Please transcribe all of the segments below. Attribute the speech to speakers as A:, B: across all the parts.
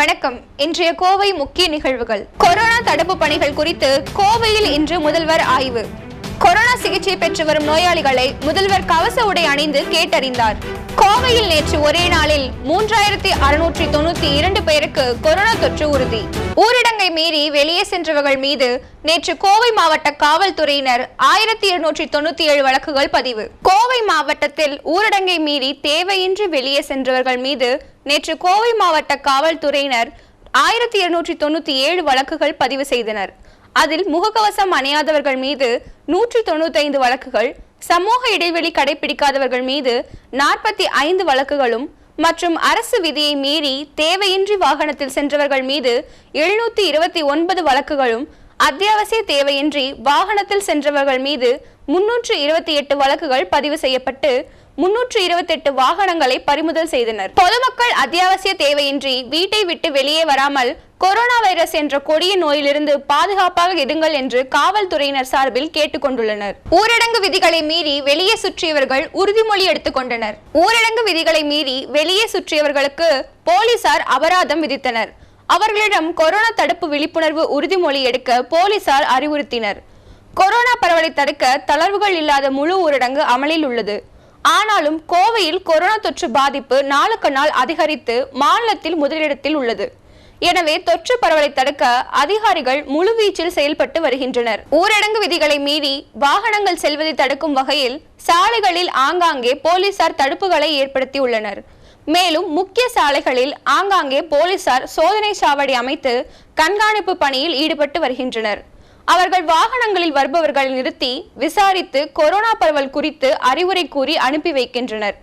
A: வணக்கம். இன்றைய கோவை முக்கிய நிகழ்வுகள். கொரோனா தடுப்பு பணிகள் குறித்து கோவையில் இன்று முதல்வர் ஆய்வு. கொரோனா சிகிச்சை பெற்று வரும் நோயாளிகளை முதல்வர் கவச உடை அணிந்து கேட்டறிந்தார். கோவையில் நேற்று ஒரே நாளில் மூன்றாயிரத்தி அறுநூற்றி தொண்ணூத்தி இரண்டு பேருக்கு கொரோனா தொற்று உறுதி. ஊரடங்கை மீறி வெளியே சென்றவர்கள் மீது நேற்று கோவை மாவட்ட காவல்துறையினர் ஆயிரத்தி இருநூற்றி தொண்ணூத்தி ஏழு வழக்குகள் பதிவு. கோவை மாவட்டத்தில் ஊரடங்கை மீறி தேவையின்றி வெளியே சென்றவர்கள் மீது நேற்று கோவை மாவட்ட காவல்துறையினர் ஆயிரத்தி இருநூற்றி தொண்ணூத்தி ஏழு வழக்குகள் பதிவு செய்தனர். அதில் முகக்கவசம் அணியாதவர்கள் மீது நூற்றி தொண்ணூத்தி ஐந்து வழக்குகள் சமூக இடைவெளி கடைபிடிக்காதவர்கள் மீது நாற்பத்தி ஐந்து வழக்குகளும் மற்றும் அரசு விதியை மீறி தேவையின்றி வாகனத்தில் சென்றவர்கள் மீது எழுநூத்தி இருபத்தி ஒன்பது வழக்குகளும் அத்தியாவசிய தேவையின்றி வாகனத்தில் சென்றவர்கள் மீது முன்னூற்று இருபத்தி எட்டு வழக்குகள் பதிவு செய்யப்பட்டு முன்னூற்று இருபத்தெட்டு வாகனங்களை பறிமுதல் செய்தனர். பொதுமக்கள் அத்தியாவசிய தேவையின்றி வீட்டை விட்டு வெளியே வராமல் கொரோனா வைரஸ் என்ற கொடிய நோயிலிருந்து பாதுகாப்பாக இருங்கள் என்று காவல்துறையினர் சார்பில் கேட்டுக்கொண்டுள்ளனர். ஊரடங்கு விதிகளை மீறி வெளியே சுற்றியவர்கள் உறுதிமொழி எடுத்துக் கொண்டனர். ஊரடங்கு விதிகளை மீறி வெளியே சுற்றியவர்களுக்கு போலீசார் அபராதம் விதித்தனர். அவர்களிடம் கொரோனா தடுப்பு விழிப்புணர்வு உறுதிமொழி எடுக்க போலீசார் அறிவுறுத்தினர். கொரோனா பரவலை தடுக்க தளர்வுகள் இல்லாத முழு ஊரடங்கு அமலில் உள்ளது. ஆனாலும் கோவையில் கொரோனா தொற்று பாதிப்பு நாளுக்கு நாள் அதிகரித்து மாநிலத்தில் முதலிடத்தில் உள்ளது. எனவே தொற்று பரவலை தடுக்க அதிகாரிகள் முழுவீச்சில் செயல்பட்டு வருகின்றனர். ஊரடங்கு விதிகளை மீறி வாகனங்கள் செல்வதை தடுக்கும் வகையில் சாலைகளில் ஆங்காங்கே போலீசார் தடுப்புகளை ஏற்படுத்தியுள்ளனர். மேலும் முக்கிய சாலைகளில் ஆங்காங்கே போலீசார் சோதனை சாவடி அமைத்து கண்காணிப்பு பணியில் ஈடுபட்டு வருகின்றனர். அவர்கள் வாகனங்களில் வருபவர்களை நிறுத்தி விசாரித்து கொரோனா பரவல் குறித்து அறிவுரை கூறி அனுப்பி வைக்கின்றனர்.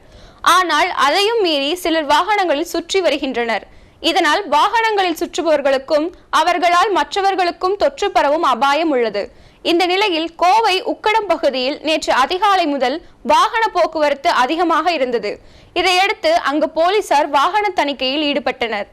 A: ஆனால் அதையும் மீறி சிலர் வாகனங்களில் சுற்றி வருகின்றனர். இதனால் வாகனங்களில் சுற்றுபவர்களுக்கும் அவர்களால் மற்றவர்களுக்கும் தொற்று பரவும் அபாயம் உள்ளது. இந்த நிலையில் கோவை உக்கடம் பகுதியில் நேற்று அதிகாலை முதல் வாகன போக்குவரத்து அதிகமாக இருந்தது. இதையடுத்து அங்கு போலீசார் வாகன தணிக்கையில் ஈடுபட்டனர்.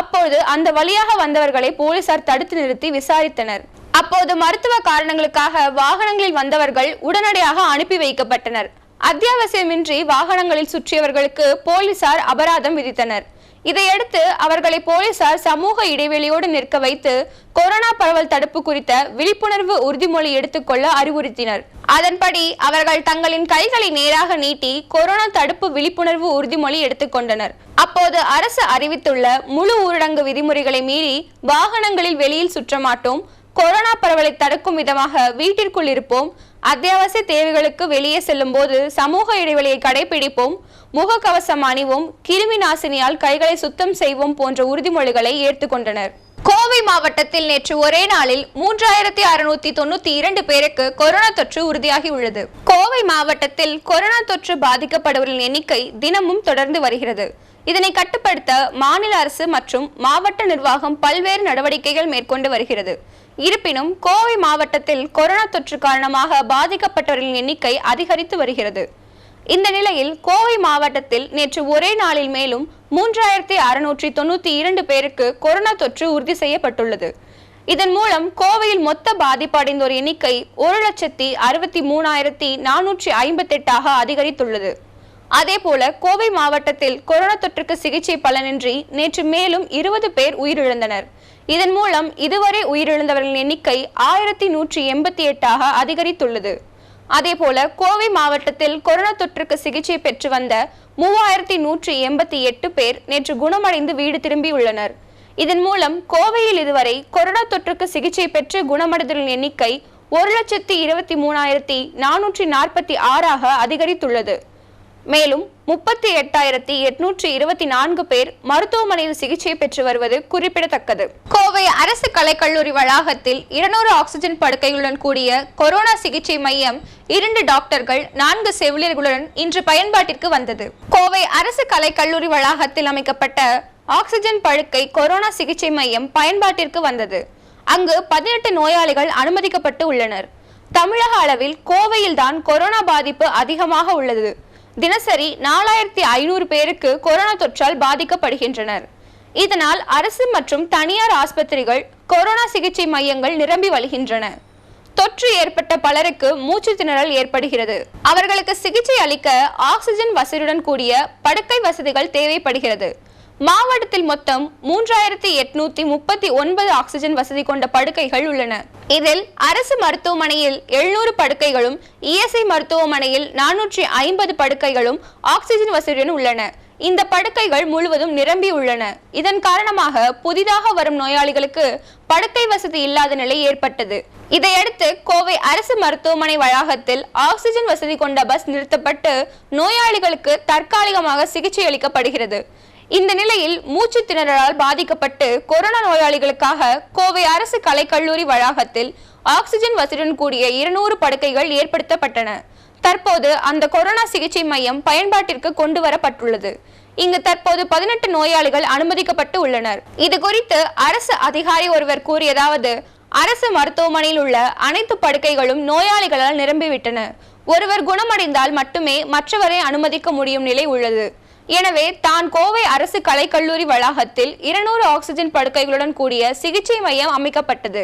A: அப்போது அந்த வழியாக வந்தவர்களை போலீசார் தடுத்து நிறுத்தி விசாரித்தனர். அப்போது மருத்துவ காரணங்களுக்காக வாகனங்களில் வந்தவர்கள் உடனடியாக அனுப்பி வைக்கப்பட்டனர். அத்தியாவசியமின்றி வாகனங்களில் சுற்றியவர்களுக்கு போலீசார் அபராதம் விதித்தனர். இதையடுத்து அவர்களை போலீசார் சமூக இடைவெளியோடு நிற்க வைத்து கொரோனா பரவல் தடுப்பு குறித்த விழிப்புணர்வு உறுதிமொழி எடுத்துக்கொள்ள அறிவுறுத்தினர். அதன்படி அவர்கள் தங்களின் கைகளை நேராக நீட்டி கொரோனா தடுப்பு விழிப்புணர்வு உறுதிமொழி எடுத்துக்கொண்டனர் அப்போது அரசு அறிவித்துள்ள முழு ஊரடங்கு விதிமுறைகளை மீறி வாகனங்களில் வெளியில் சுற்ற மாட்டோம் கொரோனா பரவலை தடுக்கும் விதமாக வீட்டிற்குள் இருப்போம். அத்தியாவசிய தேவைகளுக்கு வெளியே செல்லும் போது சமூக இடைவெளியை கடைபிடிப்போம். முகக்கவசம் அணிவோம். கிருமி நாசினியால் கைகளை சுத்தம் செய்வோம் போன்ற உறுதிமொழிகளை ஏற்றுக்கொண்டனர் கோவை மாவட்டத்தில் நேற்று ஒரே நாளில் மூன்றாயிரத்தி அறுநூத்தி தொண்ணூத்தி இரண்டு பேருக்கு கொரோனா தொற்று உறுதியாகி உள்ளது கோவை மாவட்டத்தில் கொரோனா தொற்று பாதிக்கப்படுவர்களின் எண்ணிக்கை தினமும் தொடர்ந்து வருகிறது. இதனை கட்டுப்படுத்த மாநில அரசு மற்றும் மாவட்ட நிர்வாகம் பல்வேறு நடவடிக்கைகள் மேற்கொண்டு வருகிறது. இருப்பினும் கோவை மாவட்டத்தில் கொரோனா தொற்று காரணமாக பாதிக்கப்பட்டவர்களின் எண்ணிக்கை அதிகரித்து வருகிறது. இந்த நிலையில் கோவை மாவட்டத்தில் நேற்று ஒரே நாளில் மேலும் மூன்றாயிரத்தி அறுநூற்றி தொண்ணூத்தி இரண்டு பேருக்கு கொரோனா தொற்று உறுதி செய்யப்பட்டுள்ளது. இதன் மூலம் கோவையில் மொத்த பாதிப்படைந்தோர் எண்ணிக்கை ஒரு லட்சத்தி அறுபத்தி மூணாயிரத்தி நானூற்றி ஐம்பத்தெட்டாக அதிகரித்துள்ளது. அதேபோல கோவை மாவட்டத்தில் கொரோனா தொற்றுக்கு சிகிச்சை பலனின்றி நேற்று மேலும் இருபது பேர் உயிரிழந்தனர். இதன் மூலம் இதுவரை உயிரிழந்தவர்களின் எண்ணிக்கை ஆயிரத்தி நூற்றி எண்பத்தி எட்டாக அதிகரித்துள்ளது. அதேபோல கோவை மாவட்டத்தில் கொரோனா தொற்றுக்கு சிகிச்சை பெற்று வந்த மூவாயிரத்தி நூற்றி எண்பத்தி எட்டு பேர் நேற்று குணமடைந்து வீடு திரும்பியுள்ளனர். இதன் மூலம் கோவையில் இதுவரை கொரோனா தொற்றுக்கு சிகிச்சை பெற்று குணமடைதலின் எண்ணிக்கை ஒரு லட்சத்தி இருபத்தி மூணாயிரத்தி நானூற்றி நாற்பத்தி ஆறாக அதிகரித்துள்ளது. மேலும் முப்பத்தி எட்டாயிரத்தி எட்நூற்றி இருபத்தி நான்கு பேர் மருத்துவமனையில் சிகிச்சை பெற்று வருவது குறிப்பிடத்தக்கது. கோவை அரசு கலைக்கல்லூரி வளாகத்தில் இருநூறு ஆக்சிஜன் படுக்கைகளுடன் கூடிய கொரோனா சிகிச்சை மையம் இரண்டு டாக்டர்கள் நான்கு செவிலியர்களுடன் இன்று பயன்பாட்டிற்கு வந்தது. கோவை அரசு கலைக்கல்லூரி வளாகத்தில் அமைக்கப்பட்ட ஆக்சிஜன் படுக்கை கொரோனா சிகிச்சை மையம் பயன்பாட்டிற்கு வந்தது. அங்கு பதினெட்டு நோயாளிகள் அனுமதிக்கப்பட்டு உள்ளனர். தமிழக அளவில் கோவையில்தான் கொரோனா பாதிப்பு அதிகமாக உள்ளது. தினசரி நாலாயிரத்தி ஐநூறு பேருக்கு கொரோனா தொற்றால் பாதிக்கப்படுகின்றனர். இதனால் அரசு மற்றும் தனியார் ஆஸ்பத்திரிகள் கொரோனா சிகிச்சை மையங்கள் நிரம்பி வழிகின்றன. தொற்று ஏற்பட்ட பலருக்கு மூச்சு திணறல் ஏற்படுகிறது. அவர்களுக்கு சிகிச்சை அளிக்க ஆக்சிஜன் வசதியுடன் கூடிய படுக்கை வசதிகள் தேவைப்படுகிறது. மாவட்டத்தில் மொத்தம் மூன்றாயிரத்தி எட்நூத்தி முப்பத்தி ஒன்பது ஆக்சிஜன் வசதி கொண்ட படுக்கைகள் உள்ளன. இதில் அரசு மருத்துவமனையில் எழுநூறு படுக்கைகளும் இஎஸ்ஐ மருத்துவமனையில் நானூற்றி ஐம்பது படுக்கைகளும் ஆக்சிஜன் வசதியுடன் உள்ளன. இந்த படுக்கைகள் முழுவதும் நிரம்பி உள்ளன. இதன் காரணமாக புதிதாக வரும் நோயாளிகளுக்கு படுக்கை வசதி இல்லாத நிலை ஏற்பட்டது. இதையடுத்து கோவை அரசு மருத்துவமனை வளாகத்தில் ஆக்சிஜன் வசதி கொண்ட பஸ் நிறுத்தப்பட்டு நோயாளிகளுக்கு தற்காலிகமாக சிகிச்சை அளிக்கப்படுகிறது. இந்த நிலையில் மூச்சு திணறலால் பாதிக்கப்பட்டு கொரோனா நோயாளிகளுக்காக கோவை அரசு கலைக்கல்லூரி வளாகத்தில் ஆக்சிஜன் வசதியுடன் கூடிய இருநூறு படுக்கைகள் ஏற்படுத்தப்பட்டன. தற்போது அந்த கொரோனா சிகிச்சை மையம் பயன்பாட்டிற்கு கொண்டு வரப்பட்டுள்ளது. இங்கு தற்போது பதினெட்டு நோயாளிகள் அனுமதிக்கப்பட்டு உள்ளனர். இது குறித்து அரசு அதிகாரி ஒருவர் கூறியதாவது அரசு மருத்துவமனையில் உள்ள அனைத்து படுக்கைகளும் நோயாளிகளால் நிரம்பிவிட்டன. ஒருவர் குணமடைந்தால் மட்டுமே மற்றவரை அனுமதிக்க முடியும் நிலை உள்ளது. எனவே தான் கோவை அரசு கலைக்கல்லூரி வளாகத்தில் இருநூறு ஆக்சிஜன் படுக்கைகளுடன் கூடிய சிகிச்சை மையம் அமைக்கப்பட்டது.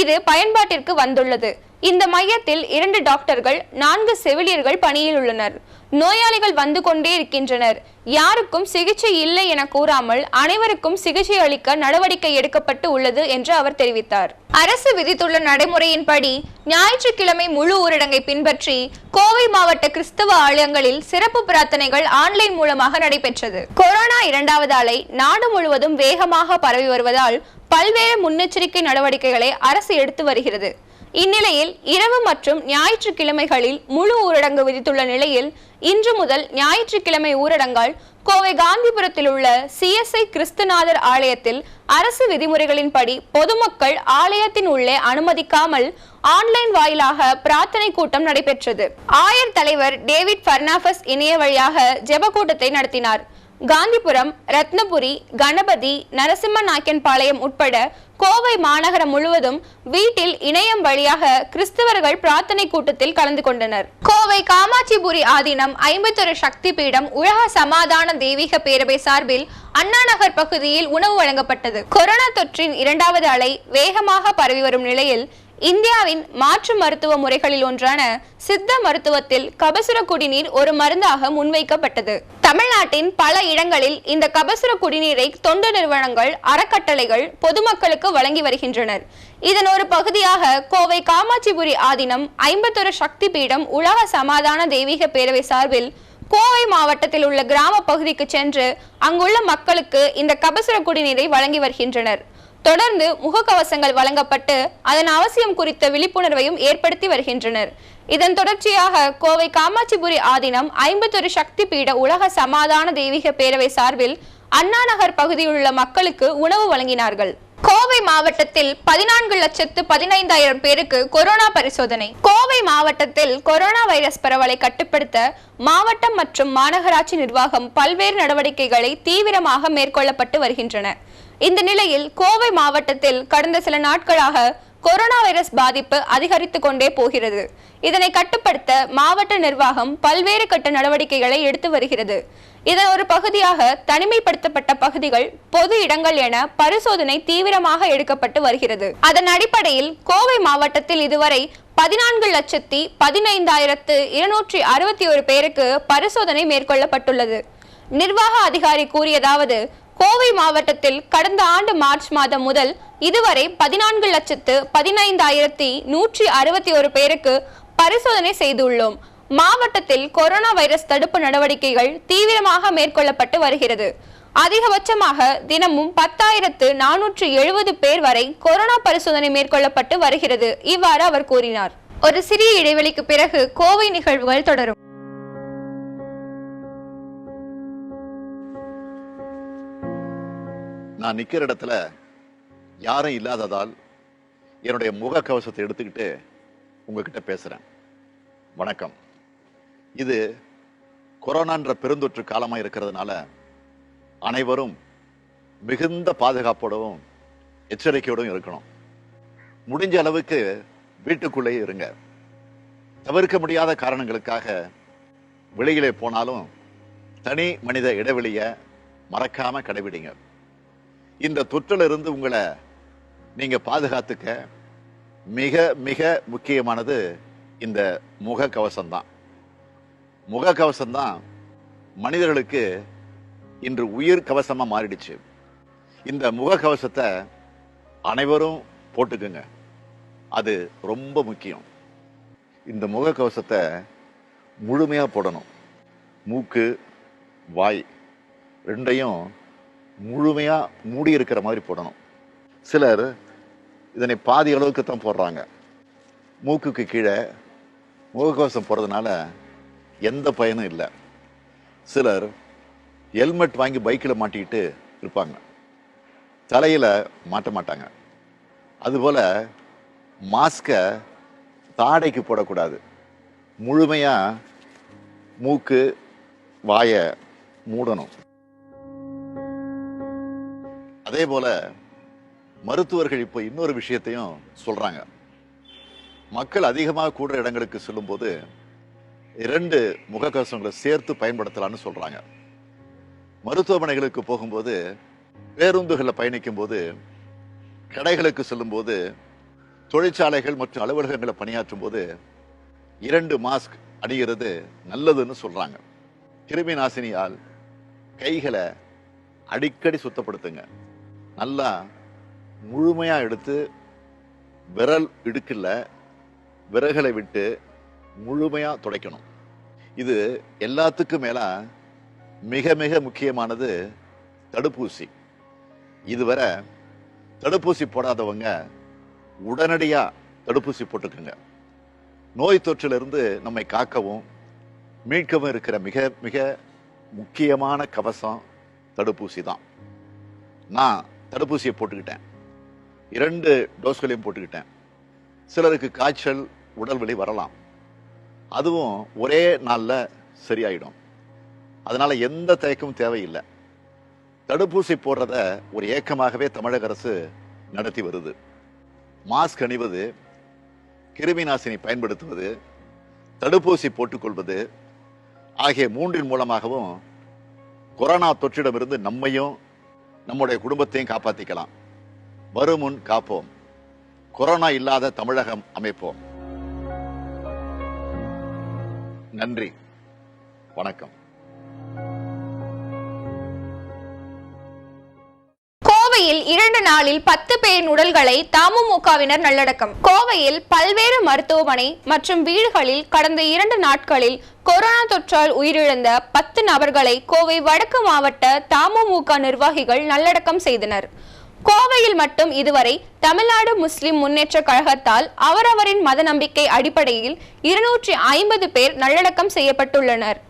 A: இது பயன்பாட்டிற்கு வந்துள்ளது. இந்த மையத்தில் இரண்டு டாக்டர்கள் நான்கு செவிலியர்கள் பணியில் உள்ளனர். நோயாளிகள் வந்து கொண்டே இருக்கின்றனர். யாருக்கும் சிகிச்சை இல்லை என கூறாமல் அனைவருக்கும் சிகிச்சை அளிக்க நடவடிக்கை எடுக்கப்பட்டு உள்ளது என்று அவர் தெரிவித்தார். அரசு விதித்துள்ள நடைமுறையின்படி ஞாயிற்றுக்கிழமை முழு ஊரடங்கை பின்பற்றி கோவை மாவட்ட கிறிஸ்தவ ஆலயங்களில் சிறப்பு பிரார்த்தனைகள் ஆன்லைன் மூலமாக நடைபெற்றது. கொரோனா இரண்டாவது அலை நாடு முழுவதும் வேகமாக பரவி வருவதால் பல்வேறு முன்னெச்சரிக்கை நடவடிக்கைகளை அரசு எடுத்து வருகிறது. இந்நிலையில் இரவு மற்றும் ஞாயிற்றுக்கிழமைகளில் முழு ஊரடங்கு விதித்துள்ள நிலையில் இன்று முதல் ஞாயிற்றுக்கிழமை ஊரடங்கால் கோவை காந்திபுரத்தில் உள்ள சிஎஸ்ஐ கிறிஸ்துநாதர் ஆலயத்தில் அரசு விதிமுறைகளின்படி பொதுமக்கள் ஆலயத்தின் உள்ளே அனுமதிக்காமல் ஆன்லைன் வாயிலாக பிரார்த்தனை கூட்டம் நடைபெற்றது. ஆயர் தலைவர் டேவிட் பர்னாபஸ் இணைய வழியாக ஜெப கூட்டத்தை நடத்தினார். காந்திபுரம் ரத்னபுரி கணபதி நரசிம்ம நாயக்கன்பாளையம் உட்பட கோவை மாநகரம் முழுவதும் வீட்டில் இணையம் வழியாக கிறிஸ்தவர்கள் பிரார்த்தனை கூட்டத்தில் கலந்து கொண்டனர். கோவை காமாட்சிபுரி ஆதீனம் ஐம்பத்தொரு சக்தி பீடம் உலக சமாதான தெய்வீக பேரவை சார்பில் அண்ணா நகர் பகுதியில் உணவு வழங்கப்பட்டது. கொரோனா தொற்றின் இரண்டாவது அலை வேகமாக பரவி வரும் நிலையில் இந்தியாவின் மாற்று மருத்துவ முறைகளில் ஒன்றான சித்த மருத்துவத்தில் கபசுர குடிநீர் ஒரு மருந்தாக முன்வைக்கப்பட்டது. தமிழ்நாட்டின் பல இடங்களில் இந்த கபசுர குடிநீரை தொண்டு நிறுவனங்கள் அறக்கட்டளைகள் பொதுமக்களுக்கு வழங்கி வருகின்றனர். இதன் ஒரு பகுதியாக கோவை காமாட்சிபுரி ஆதீனம் ஐம்பத்தொரு சக்தி பீடம் உலக சமாதான தெய்வீக பேரவை சார்பில் கோவை மாவட்டத்தில் உள்ள கிராம பகுதிக்கு சென்று அங்குள்ள மக்களுக்கு இந்த கபசுர குடிநீரை வழங்கி வருகின்றனர். தொடர்ந்து முகக்கவசங்கள் வழங்கப்பட்டு அதன் அவசியம் குறித்த விழிப்புணர்வையும் ஏற்படுத்தி வருகின்றனர். இதன் தொடர்ச்சியாக கோவை காமாட்சிபுரி ஆதீனம் ஐம்பத்தொரு சக்தி பீட உலக சமாதான தெய்வீக பேரவை சார்பில் அண்ணா நகர் பகுதியில் உள்ள மக்களுக்கு உணவு வழங்கினார்கள். கோவை மாவட்டத்தில் பதினான்கு லட்சத்து பதினைந்தாயிரம் பேருக்கு கொரோனா பரிசோதனை. கோவை மாவட்டத்தில் கொரோனா வைரஸ் பரவலை கட்டுப்படுத்த மாவட்டம் மற்றும் மாநகராட்சி நிர்வாகம் பல்வேறு நடவடிக்கைகளை தீவிரமாக மேற்கொள்ளப்பட்டு வருகின்றன. இந்த நிலையில் கோவை மாவட்டத்தில் கடந்த சில நாட்களாக கொரோனா வைரஸ் பாதிப்பு அதிகரித்து கொண்டே போகிறது. இதனை கட்டுப்படுத்த மாவட்ட நிர்வாகம் பல்வேறு கட்ட நடவடிக்கைகளை எடுத்து வருகிறது. இதன் ஒரு பகுதியாக தனிமைப்படுத்தப்பட்ட பகுதிகள் பொது இடங்கள் என பரிசோதனை தீவிரமாக எடுக்கப்பட்டு வருகிறது. அதன் அடிப்படையில் கோவை மாவட்டத்தில் இதுவரை பதினான்கு லட்சத்தி பதினைந்தாயிரத்து இருநூற்றி அறுபத்தி ஒரு பேருக்கு பரிசோதனை மேற்கொள்ளப்பட்டுள்ளது. நிர்வாக அதிகாரி கூறியதாவது கோவை மாவட்டத்தில் கடந்த ஆண்டு மார்ச் மாதம் முதல் இதுவரை பதினான்கு லட்சத்து பதினைந்தாயிரத்தி நூற்றி அறுபத்தி ஒரு பேருக்கு பரிசோதனை செய்துள்ளோம். மாவட்டத்தில் கொரோனா வைரஸ் தடுப்பு நடவடிக்கைகள் தீவிரமாக மேற்கொள்ளப்பட்டு வருகிறது. அதிகபட்சமாக தினமும் பத்தாயிரத்து நானூற்று எழுபது பேர் வரை கொரோனா பரிசோதனை மேற்கொள்ளப்பட்டு வருகிறது. இவ்வாறு அவர் கூறினார். ஒரு சிறிய இடைவெளிக்கு பிறகு கோவை நிகழ்வுகள் தொடரும்.
B: நான் நிற்கிற இடத்துல யாரும் இல்லாததால் என்னுடைய முக கவசத்தை எடுத்துக்கிட்டு உங்ககிட்ட பேசுகிறேன் வணக்கம். இது கொரோனான்ற பெருந்தொற்று காலமாக இருக்கிறதுனால அனைவரும் மிகுந்த பாதுகாப்போடவும் எச்சரிக்கையோடும் இருக்கணும். முடிஞ்ச அளவுக்கு வீட்டுக்குள்ளேயே இருங்க. தவிர்க்க முடியாத காரணங்களுக்காக வெளியிலே போனாலும் தனி மனித இடைவெளியை மறக்காமல் கடைபிடிங்க. இந்த தொற்றிலிருந்து உங்களை நீங்க பாதுகாத்துக்க மிக மிக முக்கியமானது இந்த முக கவசம் தான் முக கவசம்தான் மனிதர்களுக்கு இன்று உயிர் கவசமாக மாறிடுச்சு. இந்த முகக்கவசத்தை அனைவரும் போட்டுக்குங்க. அது ரொம்ப முக்கியம். இந்த முகக்கவசத்தை முழுமையாக போடணும். மூக்கு வாய் ரெண்டையும் முழுமையாக மூடி இருக்கிற மாதிரி போடணும். சிலர் இதனை பாதி அளவுக்கு தான் போடுறாங்க. மூக்குக்கு கீழே முகக்கவசம் போடுறதுனால எந்த பயனும் இல்லை. சிலர் ஹெல்மெட் வாங்கி பைக்கில் மாட்டிக்கிட்டு இருப்பாங்க. தலையில் மாட்ட மாட்டாங்க. அதுபோல் மாஸ்கை தாடைக்கு போடக்கூடாது. முழுமையாக மூக்கு வாயை மூடணும். அதே போல மருத்துவர்கள் இப்போ இன்னொரு விஷயத்தையும் சொல்றாங்க. மக்கள் அதிகமாக கூடுற இடங்களுக்கு செல்லும்போது இரண்டு முகக்கவசங்களை சேர்த்து பயன்படுத்தலாம்னு சொல்றாங்க. மருத்துவமனைகளுக்கு போகும்போது பேருந்துகளில் பயணிக்கும் போது கடைகளுக்கு செல்லும்போது தொழிற்சாலைகள் மற்றும் அலுவலகங்களை பணியாற்றும் போது இரண்டு மாஸ்க் அணிகிறது நல்லதுன்னு சொல்றாங்க. கிருமி நாசினியால் கைகளை அடிக்கடி சுத்தப்படுத்துங்க. நல்லா முழுமையாக எடுத்து விரல் இடுக்கில் விரல்களை விட்டு முழுமையாக துடைக்கணும். இது எல்லாத்துக்கும் மேலே மிக மிக முக்கியமானது தடுப்பூசி. இதுவரை தடுப்பூசி போடாதவங்க உடனடியாக தடுப்பூசி போட்டுக்குங்க. நோய் தொற்றிலிருந்து நம்மை காக்கவும் மீட்கவும் இருக்கிற மிக மிக முக்கியமான கவசம் தடுப்பூசி தான். நான் தடுப்பூசியை போட்டுக்கிட்டேன். இரண்டு டோஸ்களையும் போட்டுக்கிட்டேன். சிலருக்கு காய்ச்சல் உடல் வலி வரலாம். அதுவும் ஒரே நாளில் சரியாயிடும். அதனால் எந்த தயக்கமும் தேவையில்லை. தடுப்பூசி போடுறத ஒரு ஏக்கமாகவே தமிழக அரசு நடத்தி வருது. மாஸ்க் அணிவது கிருமி நாசினி பயன்படுத்துவது தடுப்பூசி போட்டுக்கொள்வது ஆகிய மூன்றின் மூலமாகவும் கொரோனா தொற்றிடமிருந்து நம்மையும் நம்முடைய குடும்பத்தையும் காப்பாத்திக்கலாம். வருமுன் காப்போம். கொரோனா இல்லாத தமிழகம் அமைப்போம். நன்றி. வணக்கம்.
A: சென்னையில் இரண்டு நாளில் பத்து பேரின் உடல்களை தமுமுகவினர் நல்லடக்கம். கோவையில் பல்வேறு மருத்துவமனை மற்றும் வீடுகளில் கடந்த இரண்டு நாட்களில் கொரோனா தொற்றால் உயிரிழந்த பத்து நபர்களை கோவை வடக்கு மாவட்ட தமுமுக நிர்வாகிகள் நல்லடக்கம் செய்தனர். கோவையில் மட்டும் இதுவரை தமிழ்நாடு முஸ்லிம் முன்னேற்ற கழகத்தால் அவரவரின் மத நம்பிக்கை அடிப்படையில் இருநூற்றி ஐம்பது பேர் நல்லடக்கம் செய்யப்பட்டுள்ளனர்.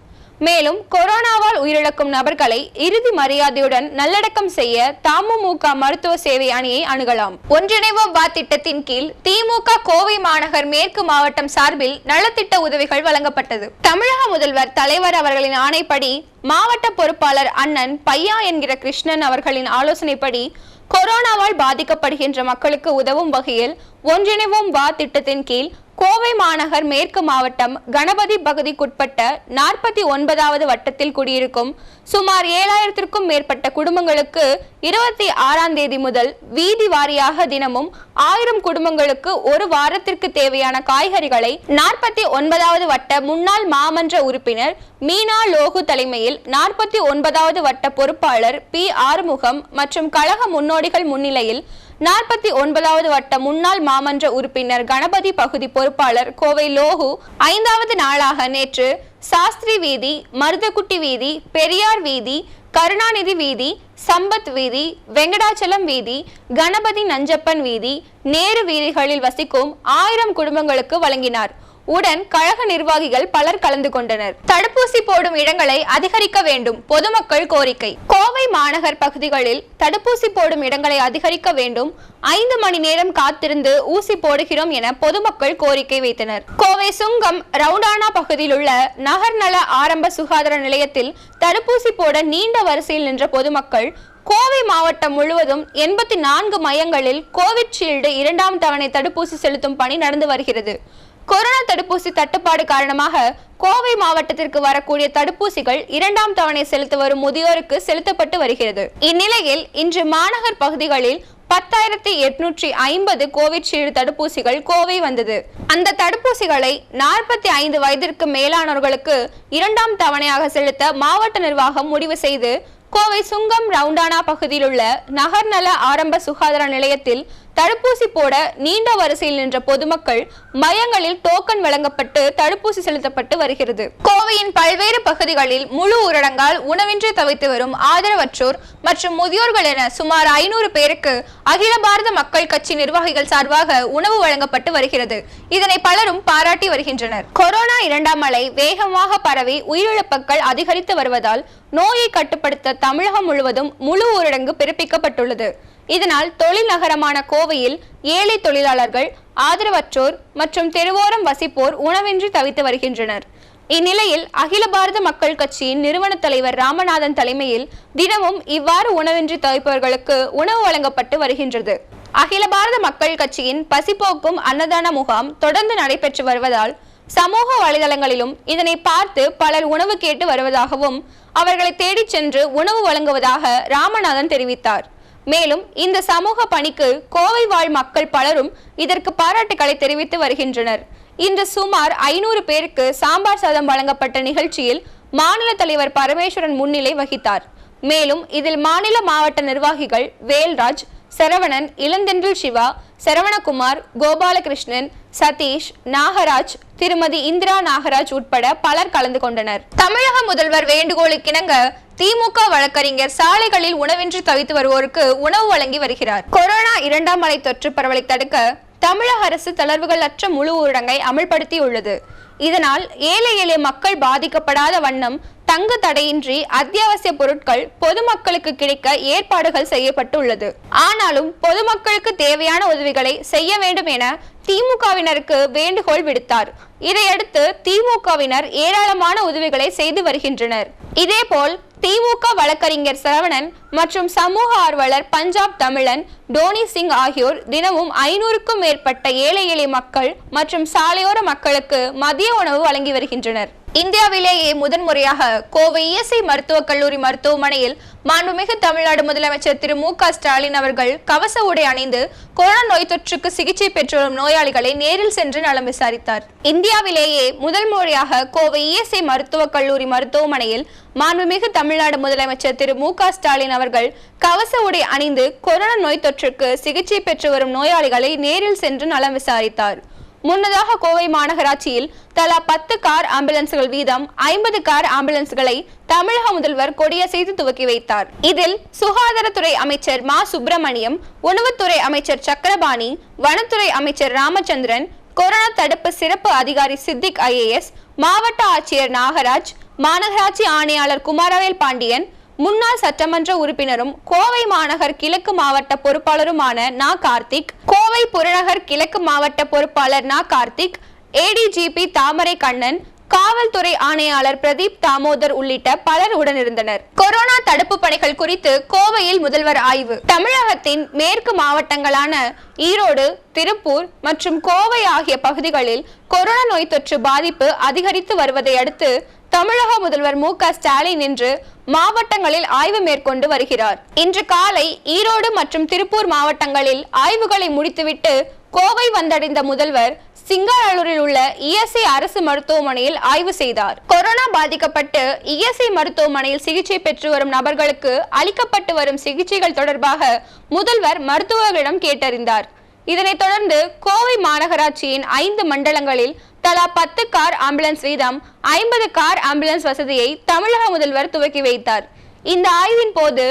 A: மேலும் கொரோனாவால் உயிரிழக்கும் நபர்களை இறுதி மரியாதையுடன் நல்லடக்கம் செய்ய தமுமுக மருத்துவ சேவை அணியை அணுகலாம். ஒன்றிணைவோம் வா திட்டத்தின் கீழ் திமுக கோவை மாநகர் மேற்கு மாவட்டம் சார்பில் நலத்திட்ட உதவிகள் வழங்கப்பட்டது. தமிழக முதல்வர் தலைவர் அவர்களின் ஆணைப்படி மாவட்ட பொறுப்பாளர் அண்ணன் பையா என்கிற கிருஷ்ணன் அவர்களின் ஆலோசனைப்படி கொரோனாவால் பாதிக்கப்படுகின்ற மக்களுக்கு உதவும் வகையில் ஒன்றிணைவோம் வா திட்டத்தின் கீழ் கோவை மாநகர் மேற்கு மாவட்டம் கணபதி பகுதிக்குட்பட்ட நாற்பத்தி ஒன்பதாவது வட்டத்தில் குடியிருக்கும் சுமார் ஏழாயிரத்திற்கும் மேற்பட்ட குடும்பங்களுக்கு இருபத்தி ஆறாம் தேதி முதல் வீதி வாரியாக தினமும் ஆயிரம் குடும்பங்களுக்கு ஒரு வாரத்திற்கு தேவையான காய்கறிகளை நாற்பத்தி ஒன்பதாவது வட்ட முன்னாள் மாமன்ற உறுப்பினர் மீனா லோகு தலைமையில் நாற்பத்தி ஒன்பதாவது வட்ட பொறுப்பாளர் பி ஆறுமுகம் மற்றும் கழக முன்னோடிகள் முன்னிலையில் நாற்பத்தி ஒன்பதாவது வட்ட முன்னாள் மாமன்ற உறுப்பினர் கணபதி பகுதி பொறுப்பாளர் கோவை லோகு ஐந்தாவது நாளாக நேற்று சாஸ்திரி வீதி மருதக்குட்டி வீதி பெரியார் வீதி கருணாநிதி வீதி சம்பத் வீதி வெங்கடாச்சலம் வீதி கணபதி நஞ்சப்பன் வீதி நேரு வீதிகளில் வசிக்கும் ஆயிரம் குடும்பங்களுக்கு வழங்கினார். உடன் கழக நிர்வாகிகள் பலர் கலந்து கொண்டனர். தடுப்பூசி போடும் இடங்களை அதிகரிக்க வேண்டும் பொதுமக்கள் கோரிக்கை. கோவை மாநகர் பகுதிகளில் தடுப்பூசி போடும் இடங்களை அதிகரிக்க வேண்டும் ஐந்து மணி நேரம் காத்திருந்து ஊசி போடுகிறோம் என பொதுமக்கள் கோரிக்கை வைத்தனர். கோவை சுங்கம் ரவுண்டானா பகுதியில் உள்ள நகர்நல ஆரம்ப சுகாதார நிலையத்தில் தடுப்பூசி போட நீண்ட வரிசையில் நின்ற பொதுமக்கள் கோவை மாவட்டம் முழுவதும் எண்பத்தி நான்கு மையங்களில் கோவிட்ஷீல்டு இரண்டாம் தவணை தடுப்பூசி செலுத்தும் பணி நடந்து வருகிறது. கொரோனா தடுப்பூசி தட்டுப்பாடு காரணமாக கோவை மாவட்டத்திற்கு வரக்கூடிய தடுப்பூசிகள் இரண்டாம் தவணை செலுத்த வரும் முதியோருக்கு செலுத்தப்பட்டு வருகிறது. இந்நிலையில் இன்று மாநகர் பகுதிகளில் பத்தாயிரத்தி எட்நூற்றி ஐம்பது கோவிட்ஷீல்டு தடுப்பூசிகள் கோவை வந்தது. அந்த தடுப்பூசிகளை நாற்பத்தி ஐந்து வயதிற்கு மேலானவர்களுக்கு இரண்டாம் தவணையாக செலுத்த மாவட்ட நிர்வாகம் முடிவு செய்து கோவை சுங்கம் ரவுண்டானா பகுதியில் உள்ள நகர்நல ஆரம்ப சுகாதார நிலையத்தில் தடுப்பூசி போட நீண்ட வரிசையில் நின்ற பொதுமக்கள் மையங்களில் டோக்கன் வழங்கப்பட்டு தடுப்பூசி செலுத்தப்பட்டு வருகிறது. கோவையின் பல்வேறு பகுதிகளில் முழு ஊரடங்கால் உணவின்றி தவித்து வரும் ஆதரவற்றோர் மற்றும் முதியோர்கள் என சுமார் ஐநூறு பேருக்கு அகில பாரத மக்கள் கட்சி நிர்வாகிகள் சார்பாக உணவு வழங்கப்பட்டு வருகிறது. இதனை பலரும் பாராட்டி வருகின்றனர். கொரோனா இரண்டாம் அலை வேகமாக பரவி உயிரிழப்புகள் அதிகரித்து வருவதால் நோயை கட்டுப்படுத்த தமிழகம் முழுவதும் முழு ஊரடங்கு பிறப்பிக்கப்பட்டுள்ளது. இதனால் தொழில் நகரமான கோவையில் ஏழை தொழிலாளர்கள் ஆதரவற்றோர் மற்றும் தெருவோரம் வசிப்போர் உணவின்றி தவித்து வருகின்றனர். இந்நிலையில் அகில பாரத மக்கள் கட்சியின் நிறுவன தலைவர் ராமநாதன் தலைமையில் தினமும் இவ்வாறு உணவின்றி தவிப்பவர்களுக்கு உணவு வழங்கப்பட்டு வருகின்றது. அகில பாரத மக்கள் கட்சியின் பசிப்போக்கும் அன்னதான முகாம் தொடர்ந்து நடைபெற்று வருவதால் சமூக வலைதளங்களிலும் இதனை பார்த்து பலர் உணவு கேட்டு வருவதாகவும் அவர்களை தேடிச் சென்று உணவு வழங்குவதாக ராமநாதன் தெரிவித்தார். மேலும் இந்த சமூக பணிக்கு கோவை வாழ் மக்கள் பலரும் இதற்கு பாராட்டுகளை தெரிவித்து வருகின்றனர். இன்று சுமார் ஐநூறு பேருக்கு சாம்பார் சாதம் வழங்கப்பட்ட நிகழ்ச்சியில் மாநில தலைவர் பரமேஸ்வரன் முன்னிலை வகித்தார். மேலும் இதில் மாநில மாவட்ட நிர்வாகிகள் வேல்ராஜ் சரவணன் இளந்தென்றில் சிவா சரவணகுமார் கோபாலகிருஷ்ணன் சதீஷ் நாகராஜ் திருமதி இந்திரா நாகராஜ் உட்பட பலர் கலந்து கொண்டனர். தமிழக முதல்வர் வேண்டுகோளுக்கிணங்க திமுக வழக்கறிஞர் சாலைகளில் உணவின்றி தவித்து வருவோருக்கு உணவு வழங்கி வருகிறார். கொரோனா இரண்டாம் அலை தொற்று பரவலை தடுக்க தமிழக அரசு தளர்வுகள் அற்ற முழு ஊரடங்கை அமல்படுத்தியுள்ளது. இதனால் ஏழை எளிய மக்கள் பாதிக்கப்படாத வண்ணம் தங்கு தடையின்றி அத்தியாவசிய பொருட்கள் பொதுமக்களுக்கு கிடைக்க ஏற்பாடுகள் செய்யப்பட்டுள்ளது. ஆனாலும் பொதுமக்களுக்கு தேவையான உதவிகளை செய்ய வேண்டும் என திமுகவினருக்கு வேண்டுகோள் விடுத்தார். இதையடுத்து திமுகவினர் ஏராளமான உதவிகளை செய்து வருகின்றனர். இதேபோல் திமுக வழக்கறிஞர் சரவணன் மற்றும் சமூக ஆர்வலர் பஞ்சாப் தமிழன் டோனி சிங் ஆகியோர் தினமும் ஐநூறுக்கும் மேற்பட்ட ஏழை எளிய மக்கள் மற்றும் சாலையோர மக்களுக்கு மதிய உணவு வழங்கி வருகின்றனர். இந்தியாவிலேயே முதன்முறையாக கோவை இஎஸ்ஐ மருத்துவக் கல்லூரி மருத்துவமனையில் மாண்புமிகு தமிழ்நாடு முதலமைச்சர் திரு மு க ஸ்டாலின் அவர்கள் கவச உடை அணிந்து கொரோனா நோய் தொற்றுக்கு சிகிச்சை பெற்று வரும் நோயாளிகளை நேரில் சென்று நலம் விசாரித்தார். இந்தியாவிலேயே முதல் முறையாக கோவை இஎஸ்ஐ மருத்துவக் கல்லூரி மருத்துவமனையில் மாண்புமிகு தமிழ்நாடு முதலமைச்சர் திரு மு க ஸ்டாலின் அவர்கள் கவச உடை அணிந்து கொரோனா நோய் தொற்றுக்கு சிகிச்சை பெற்று வரும் நோயாளிகளை நேரில் சென்று நலம் விசாரித்தார். முன்னதாக கோவை மாநகராட்சியில் தலா பத்து கார் ஆம்புலன்ஸ்கள் வீதம் ஐம்பது கார் ஆம்புலன்ஸ்களை தமிழக முதல்வர் கொடியசைத்து துவக்கி வைத்தார். இதில் சுகாதாரத்துறை அமைச்சர் மா. சுப்பிரமணியம் உணவுத்துறை அமைச்சர் சக்கரபாணி வனத்துறை அமைச்சர் ராமச்சந்திரன் கொரோனா தடுப்பு சிறப்பு அதிகாரி சித்திக் ஐஏஎஸ் மாவட்ட ஆட்சியர் நாகராஜ் மாநகராட்சி ஆணையாளர் குமாரவேல் பாண்டியன் முன்னாள் சட்டமன்ற உறுப்பினரும் கோவை மாநகர் கிழக்கு மாவட்ட பொறுப்பாளருமான நா. கார்த்திக் கோவை புறநகர் கிழக்கு மாவட்ட பொறுப்பாளர் நா. கார்த்திக் ஏடிஜிபி தாமரை கண்ணன் காவல்துறை ஆணையாளர் பிரதீப் தாமோதர் உள்ளிட்ட பலர் உடனிருந்தனர். கொரோனா தடுப்பு பணிகள் குறித்து கோவையில் முதல்வர் ஆய்வு. தமிழகத்தின் மேற்கு மாவட்டங்களான ஈரோடு திருப்பூர் மற்றும் கோவை ஆகிய பகுதிகளில் கொரோனா நோய் தொற்று பாதிப்பு அதிகரித்து வருவதை அடுத்து தமிழக முதல்வர் மு க ஸ்டாலின் இன்று மாவட்டங்களில் ஆய்வு மேற்கொண்டு வருகிறார். இன்று காலை ஈரோடு மற்றும் திருப்பூர் மாவட்டங்களில் ஆய்வுகளை முடித்துவிட்டு கோவை வந்தடைந்த முதல்வர் சிங்காரலூரில் உள்ள இஎஸ்ஐ அரசு மருத்துவமனையில் ஆய்வு செய்தார். கொரோனா பாதிக்கப்பட்டு இஎஸ்ஐ மருத்துவமனையில் சிகிச்சை பெற்று வரும் நபர்களுக்கு அளிக்கப்பட்டு வரும் சிகிச்சைகள் தொடர்பாக முதல்வர் மருத்துவர்களிடம் கேட்டறிந்தார். இதனைத் தொடர்ந்து கோவை மாநகராட்சியின் ஐந்து மண்டலங்களில் தலா பத்து கார் ஆம்புலன்ஸ் வீதம் ஐம்பது கார் ஆம்புலன்ஸ் வசதியை தமிழக முதல்வர் துவக்கி வைத்தார். இந்த ஆய்வின் போது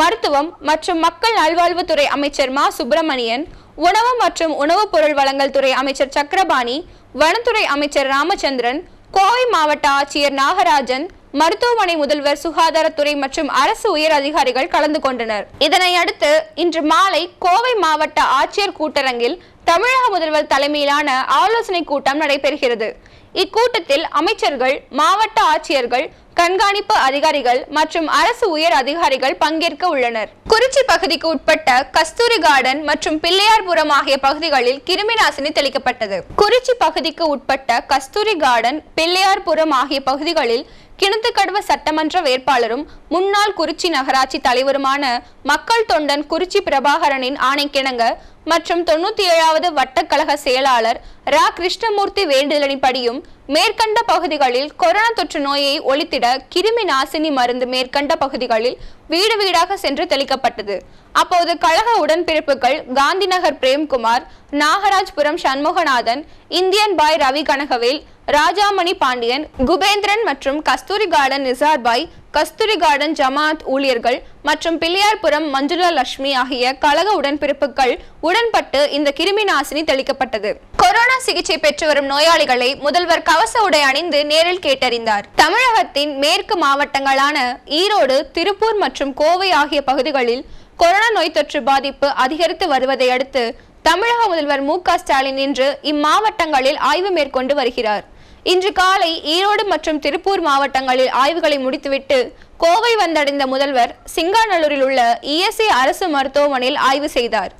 A: மருத்துவம் மற்றும் மக்கள் நல்வாழ்வுத்துறை அமைச்சர் மா சுப்பிரமணியன் உணவு மற்றும் உணவுப் பொருள் வழங்கல் துறை அமைச்சர் சக்கரபாணி வனத்துறை அமைச்சர் ராமச்சந்திரன் கோவை மாவட்ட ஆட்சியர் நாகராஜன் மருத்துவமனை முதல்வர் சுகாதாரத்துறை மற்றும் அரசு உயர் அதிகாரிகள் கலந்து கொண்டனர். இதனை அடுத்து இன்று மாலை கோவை மாவட்ட ஆட்சியர் கூட்டரங்கில் தமிழக முதல்வர் தலைமையிலான ஆலோசனை கூட்டம் நடைபெறுகிறது. இக்கூட்டத்தில் அமைச்சர்கள் மாவட்ட ஆட்சியர்கள் கண்காணிப்பு அதிகாரிகள் மற்றும் அரசு உயர் அதிகாரிகள் பங்கேற்க உள்ளனர். குறிச்சி பகுதிக்கு உட்பட்ட கஸ்தூரி கார்டன் மற்றும் பிள்ளையார்புரம் ஆகிய பகுதிகளில் கிருமி நாசினி தெளிக்கப்பட்டது. குறிச்சி பகுதிக்கு உட்பட்ட கஸ்தூரி கார்டன் பிள்ளையார்புரம் ஆகிய பகுதிகளில் கிணத்துக்கடவு சட்டமன்ற வேட்பாளரும் முன்னாள் குறிச்சி நகராட்சி தலைவருமான மக்கள் தொண்டன் குறிச்சி பிரபாகரனின் ஆணைக்கிணங்க மற்றும் தொண்ணூத்தி ஏழாவது வட்டக்கழக செயலாளர் ரா. கிருஷ்ணமூர்த்தி வேண்டுதலின்படியும் மேற்கண்ட பகுதிகளில் கொரோனா தொற்று நோயை ஒழித்திட கிருமி நாசினி மருந்து மேற்கண்ட பகுதிகளில் வீடு வீடாக சென்று தெளிக்கப்பட்டது. அப்போது கழக உடன்பிறப்புகள் காந்திநகர் பிரேம்குமார் நாகராஜ்புரம் சண்முகநாதன் இந்தியன் பாய் ரவி கனகவேல் ராஜாமணி பாண்டியன் குபேந்திரன் மற்றும் கஸ்தூரி கார்டன் நிசார் பாய் கஸ்தூரி கார்டன் ஜமாத் ஊழியர்கள் மற்றும் பிள்ளையார்புரம் மஞ்சுளா லட்சுமி ஆகிய கழக உடன்பிறப்புகள் உடன்பட்டு இந்த கிருமி நாசினி தெளிக்கப்பட்டது. கொரோனா சிகிச்சை பெற்று வரும் நோயாளிகளை முதல்வர் கவச உடை அணிந்து நேரில் கேட்டறிந்தார். தமிழகத்தின் மேற்கு மாவட்டங்களான ஈரோடு திருப்பூர் மற்றும் கோவை ஆகிய பகுதிகளில் கொரோனா நோய் தொற்று பாதிப்பு அதிகரித்து வருவதை அடுத்து தமிழக முதல்வர் மு க ஸ்டாலின் இன்று இம்மாவட்டங்களில் ஆய்வு மேற்கொண்டு வருகிறார். இன்று காலை ஈரோடு மற்றும் திருப்பூர் மாவட்டங்களில் ஆய்வுகளை முடித்துவிட்டு கோவை வந்தடைந்த முதல்வர் சிங்காநல்லூரில் உள்ள இஎஸ்ஐ அரசு மருத்துவமனையில் ஆய்வு செய்தார்.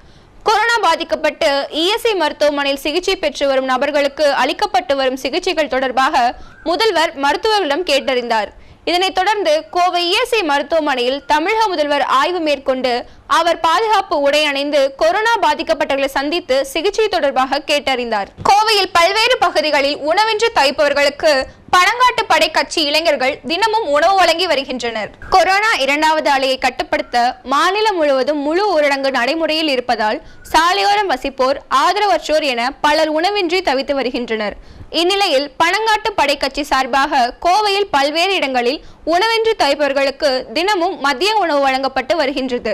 A: கொரோனா பாதிக்கப்பட்டு இஎஸ்ஐ மருத்துவமனையில் சிகிச்சை பெற்று வரும் நபர்களுக்கு அளிக்கப்பட்டு வரும் சிகிச்சைகள் தொடர்பாக முதல்வர் மருத்துவர்களிடம் கேட்டறிந்தார். இதனைத் தொடர்ந்து கோவை இஎஸ்ஐ மருத்துவமனையில் தமிழக முதல்வர் ஆய்வு மேற்கொண்டு அவர் பாதுகாப்பு உடை அணிந்து கொரோனா பாதிக்கப்பட்டவர்களை சந்தித்து சிகிச்சை தொடர்பாக கேட்டறிந்தார். கோவையில் பல்வேறு பகுதிகளில் உணவின்றி தவிப்பவர்களுக்கு பழங்காட்டு படை கட்சி இளைஞர்கள் தினமும் உணவு வழங்கி வருகின்றனர். கொரோனா இரண்டாவது அலையை கட்டுப்படுத்த மாநிலம் முழுவதும் முழு ஊரடங்கு நடைமுறையில் இருப்பதால் சாலையோரம் வசிப்போர் ஆதரவற்றோர் என பலர் உணவின்றி தவித்து வருகின்றனர். இந்நிலையில் பணங்காட்டு படை கட்சி சார்பாக கோவையில் பல்வேறு இடங்களில் உணவின்றி தவிப்பவர்களுக்கு தினமும் மதிய உணவு வழங்கப்பட்டு வருகின்றது.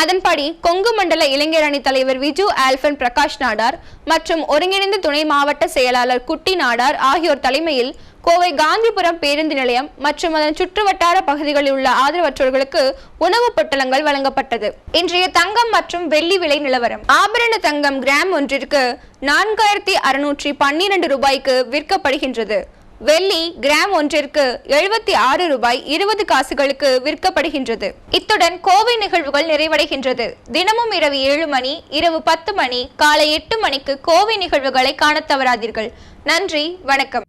A: அதன்படி கொங்கு மண்டல இளைஞர் அணி தலைவர் விஜு ஆல்பன் பிரகாஷ் நாடார் மற்றும் ஒருங்கிணைந்த துணை மாவட்ட செயலாளர் குட்டி நாடார் ஆகியோர் தலைமையில் கோவை காந்திபுரம் பேருந்து நிலையம் மற்றும் அதன் சுற்றுவட்டார பகுதிகளில் உள்ள ஆதரவற்றோர்களுக்கு உணவுப் பொட்டலங்கள் வழங்கப்பட்டது. இன்றைய தங்கம் மற்றும் வெள்ளி விலை நிலவரம். ஆபரண தங்கம் கிராம் ஒன்றிற்கு நான்காயிரத்தி அறுநூற்றி பன்னிரண்டு ரூபாய்க்கு விற்கப்படுகின்றது. வெள்ளி கிராம் ஒன்றிற்கு எழுபத்தி ஆறு ரூபாய் இருபது காசுகளுக்கு விற்கப்படுகின்றது. இத்துடன் கோவை நிகழ்வுகள் நிறைவடைகின்றது. தினமும் இரவு ஏழு மணி இரவு பத்து மணி காலை எட்டு மணிக்கு கோவை நிகழ்வுகளை காணத் தவறாதீர்கள். நன்றி வணக்கம்.